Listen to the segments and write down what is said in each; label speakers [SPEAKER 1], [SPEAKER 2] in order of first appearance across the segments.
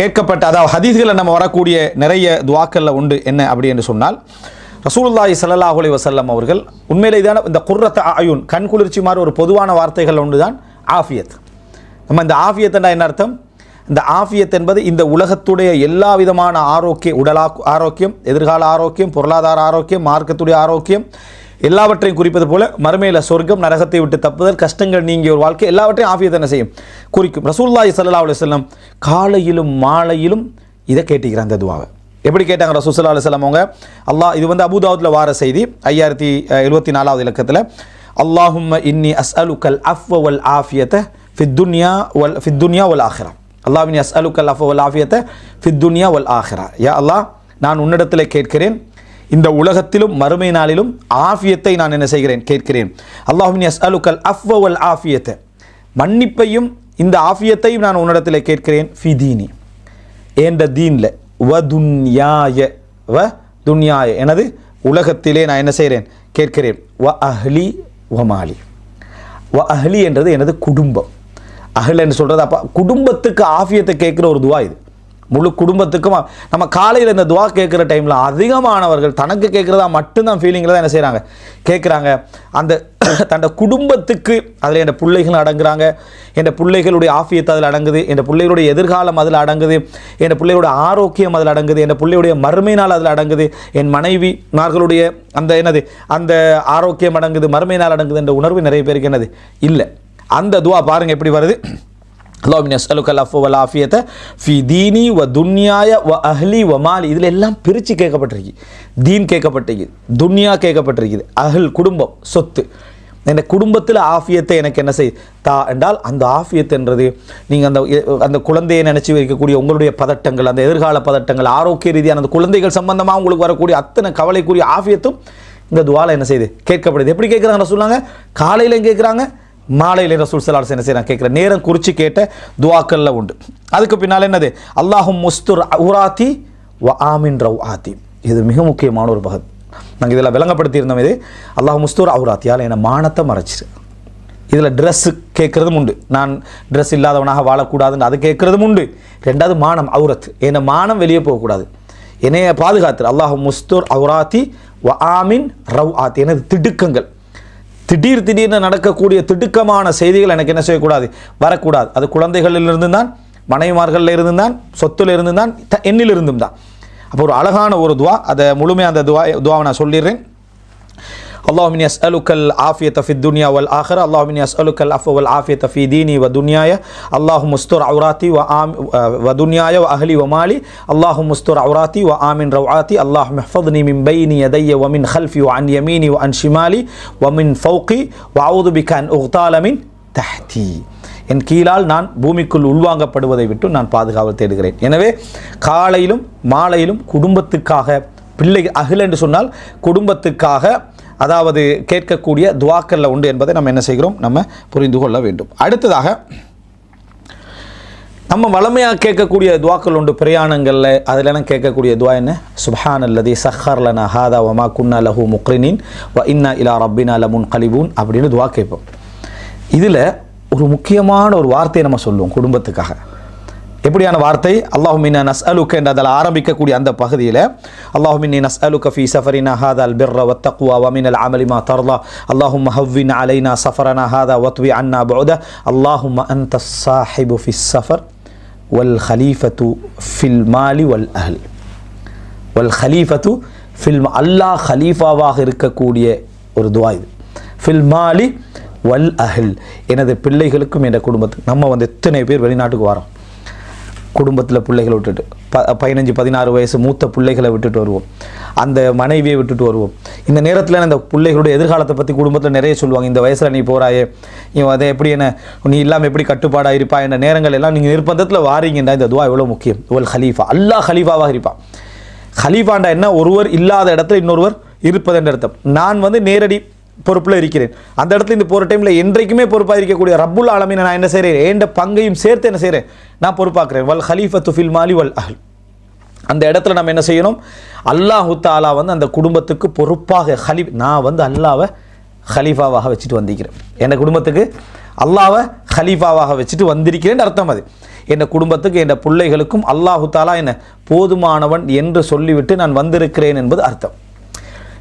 [SPEAKER 1] கேட்கப்பட்ட அதாவது ஹதீஸ்களில் நம்ம வரக்கூடிய நிறைய துவாக்கல்ல உண்டு என்ன அப்படி என்று சொன்னால் ரசூலுல்லாஹி ஸல்லல்லாஹு வசல்லம் அவர்கள் உண்மையிலே இதான இந்த குர்ரத் அயுன் கண் குளிர்ச்சி மாதிரி ஒரு பொதுவான வார்த்தைகள் ஒன்று தான் ஆஃபியத். நம்ம இந்த ஆஃபியத்துனா என்ன அர்த்தம்? இந்த ஆஃபியத் என்பது இந்த உலகத்துடைய எல்லா விதமான ஆரோக்கிய உடலா ஆரோக்கியம் எதிர்கால ஆரோக்கியம் பொருளாதார ஆரோக்கியம் மார்க்கத்துடைய ஆரோக்கியம் எல்லாவற்றையும் குறிப்பது போல மறுமையில் சொர்க்கம் நரகத்தை விட்டு தப்புதல் கஷ்டங்கள் நீங்கிய ஒரு வாழ்க்கை எல்லாவற்றையும் ஆஃபியத் என்ன செய்யும்? குறிக்கும். ரசூல்லாய் சல்லா அலுவலம் காலையிலும் மாலையிலும் இதை கேட்டிக்கிறாங்க அந்த துவாவை. எப்படி கேட்டாங்க ரசூல் சல்லா செல்லம் அவங்க? அல்லாஹ் இது வந்து அபுதாவுத்தில் வார செய்தி ஐயாயிரத்தி எழுபத்தி நாலாவது இலக்கத்தில். அல்லாஹும் இன்னி அஸ் அலுக்கல் அஃப் வல் ஆஃபியத்தை ஃபித்துன்யா வல் ஃபித்துன்யா வல் ஆஹிரா. அல்லாஹ் இன்னி அஸ்அலுக்கல் அஃப் வல் ஆஃபியத்தை ஃபித்துன்யா வல் ஆஹிரா. யா அல்லாஹ் நான் உன்னிடத்தில் கேட்கிறேன் இந்த உலகத்திலும் மறுமை நாளிலும் ஆஃபியத்தை நான் என்ன செய்கிறேன்? கேட்கிறேன். அல்லாஹுமின் எஸ் அலுக்கல் அஃப்வல் ஆஃபியத்தை மன்னிப்பையும் இந்த ஆஃபியத்தையும் நான் உன்னிடத்தில் கேட்கிறேன். ஃபிதீனி ஏண்ட தீனில்? வ துன்யாய. வ துன்யாய. எனது உலகத்திலே நான் என்ன செய்கிறேன்? கேட்கிறேன். வ அஹ்லி வ மாலி. வ அஹ்லி என்றது எனது குடும்பம். அஹ்ல் என்று சொல்கிறது அப்போ குடும்பத்துக்கு ஆஃபியத்தை கேட்குற ஒரு துவா இது. முழு குடும்பத்துக்கும் நம்ம காலையில் இந்த துவா கேட்குற டைமில் அதிகமானவர்கள் தனக்கு கேட்குறதா மட்டும்தான் ஃபீலிங்கில் தான் என்ன செய்கிறாங்க கேட்குறாங்க. அந்த தன்னோட குடும்பத்துக்கு அதில் என் பிள்ளைகள் அடங்குறாங்க. என் பிள்ளைகளுடைய ஆஃபியத்தை அதில் அடங்குது. என் பிள்ளைகளுடைய எதிர்காலம் அதில் அடங்குது. என் பிள்ளைகளுடைய ஆரோக்கியம் அதில் அடங்குது. என் பிள்ளையுடைய மறுமை நாள் அதில் அடங்குது. என் மனைவி மார்களுடைய அந்த என்னது? அந்த ஆரோக்கியம் அடங்குது. மறுமை நாள் அடங்குது என்ற உணர்வு நிறைய பேருக்கு என்னது? இல்லை. அந்த துவா பாருங்கள் எப்படி வருது? அல்லாஹ் அஸ்அலுக்க அஃபு வல் ஆஃபியத்தை ஃபி தீனி வ துன்யாய வ அஹ்லி வ மாலி இதில் எல்லாம் பிரித்து கேட்கப்பட்டிருக்கு தீன் கேட்கப்பட்டிருக்குது துன்யா கேட்கப்பட்டிருக்குது அஹ்ல் குடும்பம் சொத்து இந்த குடும்பத்தில் ஆஃபியத்தை எனக்கு என்ன செய் தா என்றால் அந்த ஆஃபியத் என்றது நீங்கள் அந்த அந்த குழந்தையை நினச்சி வைக்கக்கூடிய உங்களுடைய பதட்டங்கள் அந்த எதிர்கால பதட்டங்கள் ஆரோக்கிய ரீதியான அந்த குழந்தைகள் சம்பந்தமாக உங்களுக்கு வரக்கூடிய அத்தனை கவலைக்குரிய ஆஃபியத்தும் இந்த துவாலை என்ன செய்யுது கேட்கப்படுது எப்படி கேட்குறாங்க சொன்னாங்க காலையிலையும் கேட்குறாங்க மாலையில் ரசூல் சலாஸ் என்ன செய்யறாங்க கேட்குற நேரம் குறித்து கேட்ட துவாக்கல்ல உண்டு. அதுக்கு பின்னால் என்னது? அல்லாஹும் முஸ்துர் உராத்தி வ ஆமின் ரவ் ஆத்தி இது மிக முக்கியமான ஒரு பகத். நாங்கள் இதில் விளங்கப்படுத்தியிருந்தோம் இது. அல்லாஹ் முஸ்தூர் அவுராத்தியால் என்னை? மானத்தை மறைச்சிரு. இதில் ட்ரெஸ்ஸு கேட்குறதும் உண்டு. நான் ட்ரெஸ் இல்லாதவனாக வாழக்கூடாதுன்னு அது கேட்குறதும் உண்டு. ரெண்டாவது மானம் அவுரத். என்னை மானம் வெளியே போகக்கூடாது. என்னைய பாதுகாத்து அல்லாஹ் முஸ்தூர் அவுராத்தி வ ஆமின் ரவ் ஆத்தி எனது திடுக்கங்கள். திடீர் திடீர்னு நடக்கக்கூடிய திடுக்கமான செய்திகள் எனக்கு என்ன செய்யக்கூடாது? வரக்கூடாது. அது குழந்தைகளிலிருந்து தான் மனைவிமார்களில் இருந்து தான் சொத்துல இருந்து தான் த- என்னிலிருந்தும் தான் அப்போ ஒரு அழகான ஒரு துவா அதை முழுமையாக அந்த துவா துவாவை நான் சொல்லிடுறேன். அல்லாஹ் மின் எஸ் அலுக்கல் ஆஃபிய தஃபி துனியா வல் ஆஹர் அல்லாஹ் மின் எஸ் அலுக்கல் அஃப் வல் ஆஃபிய தஃபி தீனி வ துன்யாய அல்லாஹு முஸ்தூர் அவுராத்தி வ ஆம் வ துன்யாய வ அஹலி வ மாலி அல்லாஹு முஸ்தூர் அவுராத்தி வ ஆமின் ரவுஆத்தி அல்லாஹ் மெஹ்ஃபத்னி மின் பைனி யதைய வ மின் ஹல்ஃபி வ அன் யமீனி வ அன் ஷிமாலி வ ஃபௌகி வ அவுது பிக அன் உஹ்தாலமின் என் கீழால் நான் பூமிக்குள் உள்வாங்கப்படுவதை விட்டு நான் பாதுகாவல் தேடுகிறேன். எனவே காலையிலும் மாலையிலும் குடும்பத்துக்காக பிள்ளை அகில் என்று சொன்னால் குடும்பத்துக்காக அதாவது கேட்கக்கூடிய துவாக்கல்ல உண்டு என்பதை நம்ம என்ன செய்கிறோம்? நம்ம புரிந்து கொள்ள வேண்டும். அடுத்ததாக நம்ம வளமையாக கேட்கக்கூடிய துவாக்கள் உண்டு. பிரயாணங்களில் அதிலெல்லாம் கேட்கக்கூடிய துவா என்ன? சுஹான் அல்லதி சஹர் லனா ஹாதா வமா குன்னா லஹூ முக்ரினின் வ இன்னா இலா ரப்பினா லமுன் கலிபூன் அப்படின்னு துவா கேட்போம். இதில் ஒரு முக்கியமான ஒரு வார்த்தையை நம்ம சொல்லுவோம் குடும்பத்துக்காக. எப்படியான வார்த்தை? அல்லாஹுமின் நஸ் அலுக்கு என்று அதில் ஆரம்பிக்கக்கூடிய அந்த பகுதியில் அல்லாஹுமின் நஸ் அலுக்க ஃபி சஃபரினா ஹாதா அல் பிர்ர வத்தக்குவா வமின் அல் அமலிமா தர்லா. அல்லாஹும் ஹவ்வின் அலைனா சஃபரனா ஹாதா வத்வி அன்னா பௌத அல்லாஹும் அந்த சாஹிபு ஃபி சஃபர் வல் ஹலீஃபத்து ஃபில் மாலி வல் அஹல். வல் ஹலீஃபத்து ஃபில் அல்லாஹ் ஹலீஃபாவாக இருக்கக்கூடிய ஒரு துவா இது. ஃபில் மாலி வல் அஹில். எனது பிள்ளைகளுக்கும் என் குடும்பத்துக்கு நம்ம வந்து எத்தனை பேர் வெளிநாட்டுக்கு வரோம்? குடும்பத்தில் பிள்ளைகளை விட்டுட்டு ப பதினஞ்சு பதினாறு வயசு மூத்த பிள்ளைகளை விட்டுட்டு வருவோம். அந்த மனைவியை விட்டுட்டு வருவோம். இந்த நேரத்தில் அந்த பிள்ளைகளுடைய எதிர்காலத்தை பற்றி குடும்பத்தில் நிறைய சொல்லுவாங்க. இந்த வயசில் நீ போகிறாயே இவன் அதை எப்படி என்ன நீ இல்லாமல் எப்படி கட்டுப்பாடாக இருப்பா என்ற நேரங்கள் எல்லாம் நீங்கள் நிர்பந்தத்தில் வாரீங்கண்டா இந்த துவா எவ்வளோ முக்கியம். இவள் ஹலீஃபா அல்லாஹ் ஹலீஃபாவாக இருப்பான். ஹலீஃபாண்டா என்ன ஒருவர் இல்லாத இடத்துல இன்னொருவர் இருப்பதென்ற அர்த்தம். நான் வந்து நேரடி பொறுப்பில் இருக்கிறேன். அந்த இடத்துல இந்த போகிற டைமில் என்றைக்குமே பொறுப்பாக இருக்கக்கூடிய ரப்புல் ஆலமீனை நான் என்ன செய்கிறேன் ஏண்ட பங்கையும் சேர்த்து என்ன செய்கிறேன் நான் பொறுப்பாக்குறேன். வல் ஹலீஃபத் துஃபில் மாலி வல் அஹல். அந்த இடத்துல நம்ம என்ன செய்யணும்? அல்லாஹு தாலா வந்து அந்த குடும்பத்துக்கு பொறுப்பாக ஹலி நான் வந்து அல்லாவை ஹலீஃபாவாக வச்சுட்டு வந்திருக்கிறேன் என் குடும்பத்துக்கு? அல்லாவை ஹலீஃபாவாக வச்சுட்டு வந்திருக்கிறேன்னு அர்த்தம் அது. என் குடும்பத்துக்கு என் பிள்ளைகளுக்கும் அல்லாஹு தாலா என்ன போதுமானவன் என்று சொல்லிவிட்டு நான் வந்திருக்கிறேன் என்பது அர்த்தம்.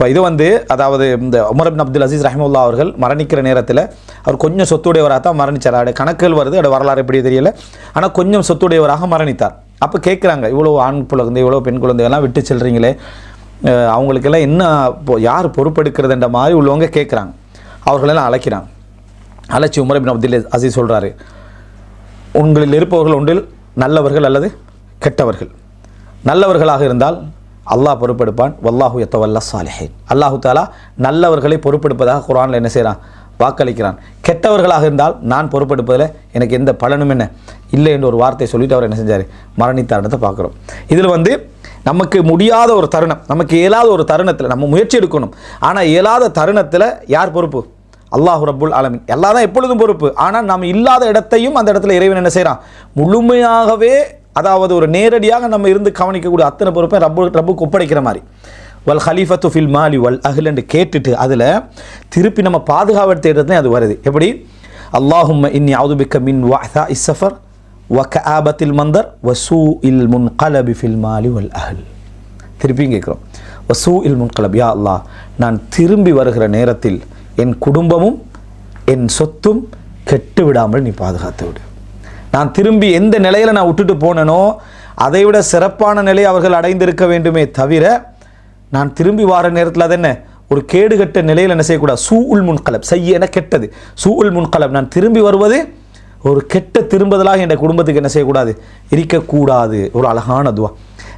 [SPEAKER 1] இப்போ இது வந்து அதாவது இந்த உமர் அப்துல் அசீஸ் ரஹிமுல்லா அவர்கள் மரணிக்கிற நேரத்தில் அவர் கொஞ்சம் சொத்துடையவராக தான் மரணிச்சார். அவருடைய கணக்குகள் வருது அவருடைய வரலாறு எப்படி தெரியல. ஆனால் கொஞ்சம் சொத்துடையவராக மரணித்தார். அப்போ கேட்குறாங்க இவ்வளோ ஆண் குழந்தை இவ்வளோ பெண் குழந்தைகள்லாம் விட்டு செல்கிறீங்களே அவங்களுக்கெல்லாம் என்ன இப்போ யார் பொறுப்பெடுக்கிறதுன்ற மாதிரி உள்ளவங்க கேட்குறாங்க அவர்களெல்லாம் அழைக்கிறாங்க. அழைச்சி உமர் இப்னு அப்துல் அசீஸ் சொல்கிறாரு உங்களில் இருப்பவர்கள் ஒன்றில் நல்லவர்கள் அல்லது கெட்டவர்கள். நல்லவர்களாக இருந்தால் அல்லாஹ் பொறுப்பெடுப்பான். வல்லாஹு எத்தவல்லா சாலிஹின். அல்லாஹு தாலா நல்லவர்களை பொறுப்பெடுப்பதாக குரானில் என்ன செய்கிறான் வாக்களிக்கிறான். கெட்டவர்களாக இருந்தால் நான் பொறுப்பெடுப்பதில் எனக்கு எந்த பலனும் என்ன? இல்லை என்று ஒரு வார்த்தை சொல்லிவிட்டு அவர் என்ன செஞ்சார்? மரணித்தாரணத்தை பார்க்குறோம். இதில் வந்து நமக்கு முடியாத ஒரு தருணம் நமக்கு இயலாத ஒரு தருணத்தில் நம்ம முயற்சி எடுக்கணும். ஆனால் இயலாத தருணத்தில் யார் பொறுப்பு? அல்லாஹ் ரபுல் ஆலமீன். எல்லாம் தான் எப்பொழுதும் பொறுப்பு. ஆனால் நாம் இல்லாத இடத்தையும் அந்த இடத்துல இறைவன் என்ன செய்கிறான் முழுமையாகவே அதாவது ஒரு நேரடியாக நம்ம இருந்து கவனிக்கக்கூடிய அத்தனை பொறுப்பை ரப்பு ரப்புக்கு ஒப்படைக்கிற மாதிரி. வல் ஹலீஃபத்து ஃபில் மாலி வல் அகிலன்னு என்று கேட்டுட்டு அதில் திருப்பி நம்ம பாதுகாவல் தேடுறது அது வருது. எப்படி? அல்லாஹும் இன்னி அவுதுபிக்க மின் வாஹா இஸ்ஸஃபர் வ ஆபத்தில் மந்தர் வசூ இல் முன் கலபி ஃபில் மாலி வல் அஹல். திருப்பியும் கேட்குறோம். வசூ இல் முன்கலப் யா அல்லாஹ் நான் திரும்பி வருகிற நேரத்தில் என் குடும்பமும் என் சொத்தும் கெட்டு விடாமல் நீ பாதுகாத்து விடு. நான் திரும்பி எந்த நிலையில் நான் விட்டுட்டு போனேனோ அதை விட சிறப்பான நிலை அவர்கள் அடைந்திருக்க வேண்டுமே தவிர நான் திரும்பி வார நேரத்தில் அது என்ன? ஒரு கேடுகட்ட நிலையில் என்ன செய்யக்கூடாது? சூ உல் முன்கலப் செய்ய என கெட்டது. சூ உல் முன்கலப் நான் திரும்பி வருவது ஒரு கெட்ட திரும்புதலாக என் குடும்பத்துக்கு என்ன செய்யக்கூடாது? இருக்கக்கூடாது. ஒரு அழகான துவா.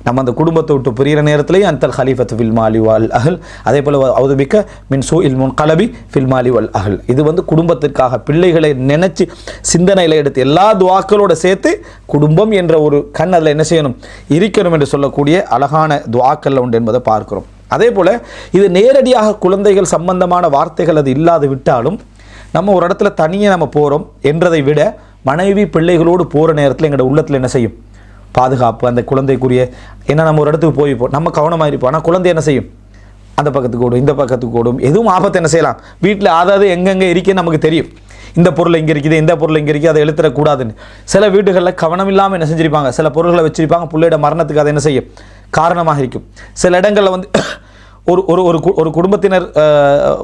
[SPEAKER 1] நம்ம அந்த குடும்பத்தை விட்டு பிரிகிற நேரத்திலேயே அந்தல் ஹலீஃபத் ஃபில் மாலி வால் அஹல். அதே போல் அவுதுபிக்க மின் சூ இல் முன் கலபி ஃபில் மாலி வல் அஹல். இது வந்து குடும்பத்திற்காக பிள்ளைகளை நினச்சி சிந்தனையில் எடுத்து எல்லா துவாக்களோடு சேர்த்து குடும்பம் என்ற ஒரு கண் அதில் என்ன செய்யணும்? இருக்கணும் என்று சொல்லக்கூடிய அழகான துவாக்களில் உண்டு என்பதை பார்க்கிறோம். அதே போல் இது நேரடியாக குழந்தைகள் சம்பந்தமான வார்த்தைகள் அது இல்லாது விட்டாலும் நம்ம ஒரு இடத்துல தனியாக நம்ம போகிறோம் என்றதை விட மனைவி பிள்ளைகளோடு போகிற நேரத்தில் எங்களோட உள்ளத்தில் என்ன செய்யும்? பாதுகாப்பு அந்த குழந்தைக்குரிய ஏன்னா நம்ம ஒரு இடத்துக்கு போய்ப்போம் நம்ம கவனமாக இருப்போம். ஆனால் குழந்தை என்ன செய்யும்? அந்த பக்கத்துக்கு ஓடும் இந்த பக்கத்துக்கு ஓடும். எதுவும் ஆபத்து என்ன செய்யலாம்? வீட்டில் அதாவது எங்கெங்கே இருக்குன்னு நமக்கு தெரியும். இந்த பொருள் இங்கே இருக்குது இந்த பொருள் இங்கே இருக்குது அதை எழுத்துறக்கூடாதுன்னு. சில வீடுகளில் கவனம் இல்லாமல் என்ன செஞ்சிருப்பாங்க? சில பொருள்களை வச்சிருப்பாங்க பிள்ளையோட மரணத்துக்கு அதை என்ன செய்யும்? காரணமாக இருக்கும். சில இடங்களில் வந்து ஒரு ஒரு ஒரு கு- ஒரு குடும்பத்தினர்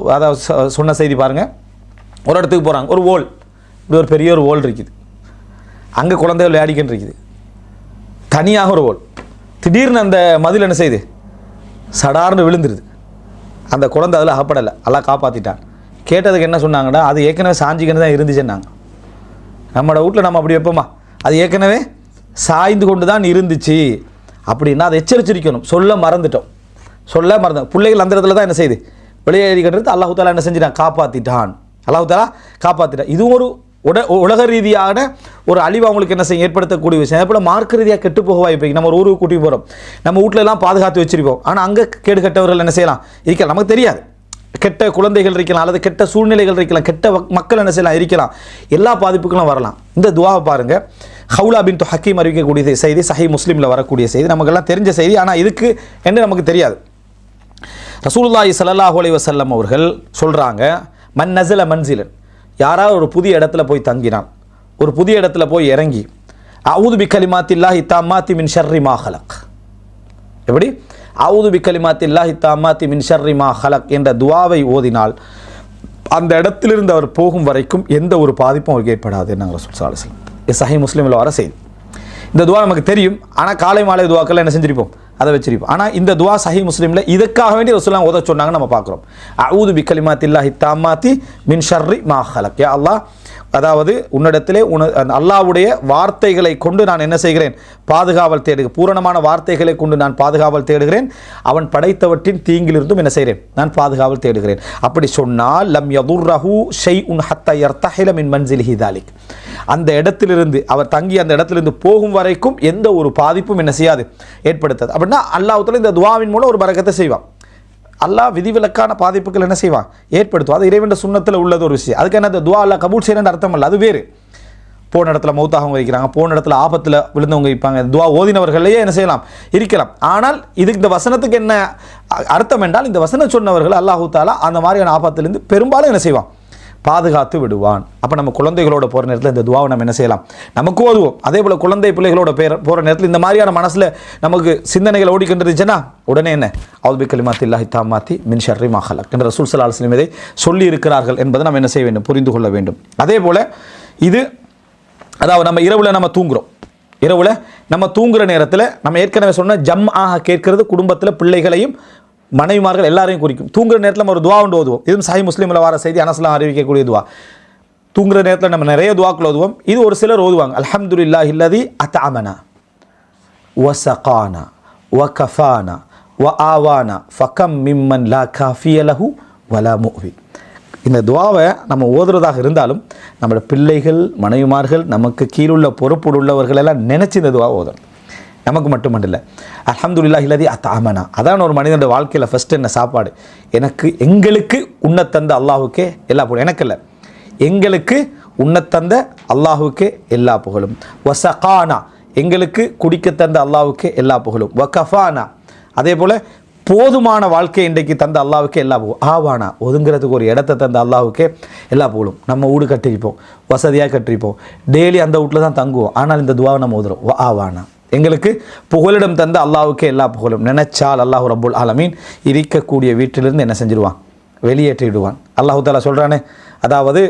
[SPEAKER 1] அதாவது சொன்ன செய்தி பாருங்கள் ஒரு இடத்துக்கு போகிறாங்க ஒரு ஓல். இப்படி ஒரு பெரிய ஒரு ஓல் இருக்குது. அங்கே குழந்தைகள் விளையாடிக்கின்னு இருக்குது. தனியாக ஒரு ஓல். திடீர்னு அந்த மதில் என்ன செய்யுது சடார்னு விழுந்துருது. அந்த குழந்தை அதில் அகப்படலை. எல்லாம் காப்பாற்றிட்டான் கேட்டதுக்கு என்ன சொன்னாங்கன்னா அது ஏற்கனவே சாஞ்சிக்கின்னு தான் இருந்துச்சுன்னாங்க. நம்மளோட வீட்டில் நம்ம அப்படி வைப்போமா? அது ஏற்கனவே சாய்ந்து கொண்டு தான் இருந்துச்சு. அப்படின்னா அதை எச்சரிச்சிருக்கணும். சொல்ல மறந்துட்டோம். சொல்ல மறந்தோம் பிள்ளைகள் அந்த இடத்துல தான் என்ன செய்யுது வெளியேறிக்கிறது அல்லாஹு தாலா என்ன செஞ்சிட்டான்? காப்பாற்றிட்டான் அல்லாஹு தாலா காப்பாற்றிட்டான் இதுவும் ஒரு உட உலக ரீதியான ஒரு அழிவு அவங்களுக்கு என்ன செய்யும்? ஏற்படுத்தக்கூடிய விஷயம். அதே போல் மார்க்க ரீதியாக கெட்டு போக வாய்ப்பு நம்ம ஒரு ஊருக்கு கூட்டி போகிறோம் நம்ம வீட்ல எல்லாம் பாதுகாத்து வச்சிருப்போம். ஆனால் அங்கே கேடு கெட்டவர்கள் என்ன செய்யலாம்? இருக்கலாம். நமக்கு தெரியாது. கெட்ட குழந்தைகள் இருக்கலாம் அல்லது கெட்ட சூழ்நிலைகள் இருக்கலாம் கெட்ட மக்கள் என்ன செய்யலாம்? இருக்கலாம். எல்லா பாதிப்புகளும் வரலாம். இந்த துவாவை பாருங்க. ஹவுலா பின் ஹக்கீம் அறிவிக்கக்கூடிய செய்தி சஹி முஸ்லீமில் வரக்கூடிய செய்தி. நமக்கெல்லாம் தெரிஞ்ச செய்தி. ஆனால் இதுக்கு என்ன நமக்கு தெரியாது. ரசூலுல்லாஹி ஸல்லல்லாஹு அலைஹி அவர்கள் சொல்கிறாங்க மன் நஸல மன்சிலன் யாராவது ஒரு புதிய இடத்துல போய் தங்கினான். ஒரு புதிய இடத்துல போய் இறங்கி அவுது பி கலிமாத்தில்லாஹி தாமாத்தி மின் ஷர்ரி மா ஹலக். எப்படி? அவுது பி கலிமாத்தில்லாஹி தாமாத்தி மின் ஷர்ரி மா ஹலக் என்ற துவாவை ஓதினால் அந்த இடத்திலிருந்து அவர் போகும் வரைக்கும் எந்த ஒரு பாதிப்பும் அவருக்கு ஏற்படாது நாங்கள் ரசூல் ஸல்லல்லாஹு இது சஹி முஸ்லீமில் வர செய்தி. இந்த துவா நமக்கு தெரியும். ஆனால் காலை மாலை துவாக்கள் என்ன செஞ்சிருப்போம்? அதை வச்சிருப்போம். ஆனால் இந்த துவா சஹி முஸ்லீமில் இதுக்காக வேண்டி ரசூலாம் ஓத சொன்னாங்க நம்ம பார்க்குறோம். அவுது பி கலிமாத்தில்லாஹி தாமாத்தி மின் ஷர்ரி மா ஹலக் யா அல்லாஹ் அதாவது உன்னிடத்திலே உன அல்லாவுடைய வார்த்தைகளை கொண்டு நான் என்ன செய்கிறேன்? பாதுகாவல் தேடுகிறேன் பூரணமான வார்த்தைகளை கொண்டு நான் பாதுகாவல் தேடுகிறேன். அவன் படைத்தவற்றின் தீங்கிலிருந்தும் என்ன செய்கிறேன்? நான் பாதுகாவல் தேடுகிறேன். அப்படி சொன்னால் லம் யதுர்ரஹு ஷை உன் ஹத்த தஹிலம் இன் மன்சில் ஹிதாலிக் அந்த இடத்திலிருந்து அவர் தங்கி அந்த இடத்திலிருந்து போகும் வரைக்கும் எந்த ஒரு பாதிப்பும் என்ன செய்யாது? ஏற்படுத்தாது. அப்படின்னா அல்லாஹத்தில் இந்த துவாவின் மூலம் ஒரு பறக்கத்தை செய்வான். அல்லாஹ் விதிவிலக்கான பாதிப்புகள் என்ன செய்வான்? ஏற்படுத்துவான். அது இறைவன் சுண்ணத்தில் உள்ளது ஒரு விஷயம். அதுக்கு என்ன அந்த துவா அல்லா கபூல் செய்யணுன்ற அர்த்தம் இல்லை. அது வேறு. போன இடத்துல மௌத்தாகவங்க இருக்கிறாங்க. போன இடத்துல ஆபத்தில் விழுந்தவங்க இருப்பாங்க. துவா ஓதினவர்களையே என்ன செய்யலாம்? இருக்கலாம். ஆனால் இதுக்கு இந்த வசனத்துக்கு என்ன அர்த்தம் என்றால் இந்த வசனம் சொன்னவர்கள் அல்லாஹூ தாலா அந்த மாதிரியான ஆபத்திலிருந்து பெரும்பாலும் என்ன செய்வான்? பாதுகாத்து விடுவான். அப்போ நம்ம குழந்தைகளோட போகிற நேரத்தில் இந்த துவாவை நம்ம என்ன செய்யலாம்? நமக்கு ஓதுவோம் அதே போல் குழந்தை பிள்ளைகளோட பேர் போகிற நேரத்தில் இந்த மாதிரியான மனசில் நமக்கு சிந்தனைகள் ஓடிக்கின்றிருச்சுன்னா உடனே என்ன? அவுதுபி கலிமாத்தி இல்லாஹி தாமாத்தி மின் ஷர்ரி மஹலக் என்ற ரசூல் சல்லா அலுவலம் இதை சொல்லி இருக்கிறார்கள் என்பதை நம்ம என்ன செய்ய வேண்டும்? புரிந்து கொள்ள வேண்டும். அதே போல் இது அதாவது நம்ம இரவில் நம்ம தூங்குறோம். இரவில் நம்ம தூங்குகிற நேரத்தில் நம்ம ஏற்கனவே சொன்ன ஜம் ஆக கேட்கறது குடும்பத்தில் பிள்ளைகளையும் மனைவிமார்கள் எல்லாரையும் குறிக்கும். தூங்குற நேரத்தில் நம்ம ஒரு துவா ஒன்று ஓதுவோம். இதுவும் சாய் முஸ்லீமில் வர செய்தி அனசலாம் அறிவிக்கக்கூடிய துவா. தூங்குற நேரத்தில் நம்ம நிறைய துவாக்கள் ஓதுவோம். இது ஒரு சிலர் ஓதுவாங்க. அல்ஹம்துலில்லாஹ் இல்லதி அத்தாமனா வசகானா வகஃபானா வ ஆவானா ஃபக்கம் மிம்மன் லா காஃபியலஹு வலா மூவி இந்த துவாவை நம்ம ஓதுறதாக இருந்தாலும் நம்மளோட பிள்ளைகள் மனைவிமார்கள் நமக்கு கீழுள்ள பொறுப்பு உள்ளவர்கள் எல்லாம் நினச்சி இந்த துவா ஓதணும். நமக்கு மட்டுமல்ல அலமதுல்லா இல்லாதி அத்தாமனா. அதான் ஒரு மனிதனுடைய வாழ்க்கையில் ஃபஸ்ட்டு என்ன சாப்பாடு? எனக்கு எங்களுக்கு உண்ணத்தந்த அல்லாஹுக்கே எல்லா புகழும். எனக்கு இல்லை எங்களுக்கு உண்ணத்தந்த அல்லாஹுக்கே எல்லா புகழும். வசகானா. எங்களுக்கு குடிக்க தந்த அல்லாஹுக்கே எல்லா புகழும். வகஃபானா. அதே போல் போதுமான வாழ்க்கை இன்றைக்கு தந்த அல்லாவுக்கே எல்லா புகழும். ஆவானா. ஒதுங்கிறதுக்கு ஒரு இடத்த தந்த அல்லாவுக்கே எல்லா புகழும். நம்ம வீடு கட்டிருப்போம் வசதியாக கட்டிருப்போம் டெய்லி அந்த வீட்டில் தான் தங்குவோம். ஆனால் இந்த துவாவை நம்ம ஓதுறோம் ஆவானா. எங்களுக்கு புகலிடம் தந்த அல்லாவுக்கு எல்லா புகழும். நினைச்சால் அல்லாஹ் ரபுல் ஆலமீன் இருக்கக்கூடிய வீட்டிலிருந்து என்ன செஞ்சிருவான்? வெளியேற்றிடுவான். அல்லாஹு தாலா சொல்கிறானே அதாவது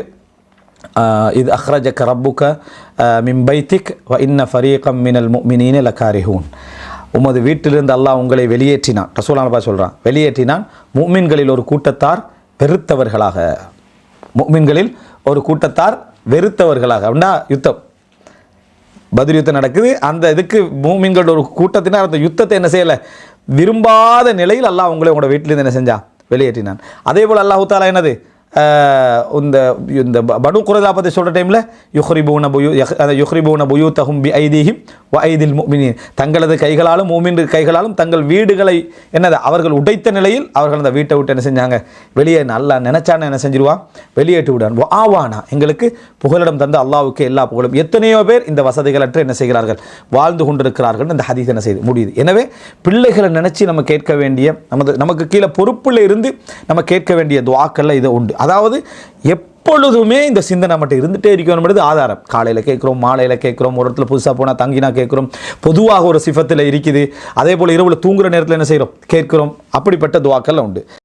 [SPEAKER 1] இது அஹ்ரஜக்க ரப்புக்க மின் பைத்திக் வ இன்ன ஃபரீகம் மினல் முஃமினீன லக்காரிஹூன் உமது வீட்டிலிருந்து அல்லாஹ் உங்களை வெளியேற்றினான். ரசூலானபா சொல்கிறான் வெளியேற்றினான் முஃமின்களில் ஒரு கூட்டத்தார் வெறுத்தவர்களாக. முஃமின்களில் ஒரு கூட்டத்தார் வெறுத்தவர்களாக. அப்படின்னா யுத்தம். பதில் யுத்தம் நடக்குது. அந்த இதுக்கு மூமின்களோட ஒரு கூட்டத்தினர் அந்த யுத்தத்தை என்ன செய்யலை? விரும்பாத நிலையில் அல்லாஹ் உங்களை உங்களோட வீட்டிலேருந்து என்ன செஞ்சான்? வெளியேற்றினான். அதே போல் அல்லாஹூத்தாலா என்னது? இந்த இந்த ப- பனு குரதா பற்றி சொல்கிற டைமில் யுஹ்ரிபூன புயூ அந்த யுஹ்ரிபூன புயூ தகும் பி ஐதீஹிம் வ ஐதில் முமினின் தங்களது கைகளாலும் மூமின் கைகளாலும் தங்கள் வீடுகளை என்னது அவர்கள் உடைத்த நிலையில் அவர்கள் அந்த வீட்டை விட்டு என்ன செஞ்சாங்க? வெளியே நல்லா நினைச்சான என்ன செஞ்சிருவான் வெளியேற்றி விடுவான். ஆவானா எங்களுக்கு புகலிடம் தந்து அல்லாவுக்கு எல்லா புகழும். எத்தனையோ பேர் இந்த வசதிகளற்று என்ன செய்கிறார்கள்? வாழ்ந்து கொண்டிருக்கிறார்கள். இந்த ஹதீஸ் என்ன செய்து முடியுது. எனவே பிள்ளைகளை நினச்சி நம்ம கேட்க வேண்டிய நமது நமக்கு கீழே பொறுப்பில் இருந்து நம்ம கேட்க வேண்டிய துவாக்கள்ல இது உண்டு. அதாவது எப்பொழுதுமே இந்த சிந்தனை மட்டும் இருக்கணும் இருக்கணும்ன்றது ஆதாரம். காலையில் கேட்குறோம் மாலையில் கேட்குறோம் ஒரு இடத்துல புதுசாக போனால் தங்கினா கேட்குறோம் பொதுவாக ஒரு சிஃபத்தில் இருக்குது. அதே போல் இரவில் தூங்குற நேரத்தில் என்ன செய்கிறோம் கேட்குறோம். அப்படிப்பட்ட துவாக்கெல்லாம் உண்டு.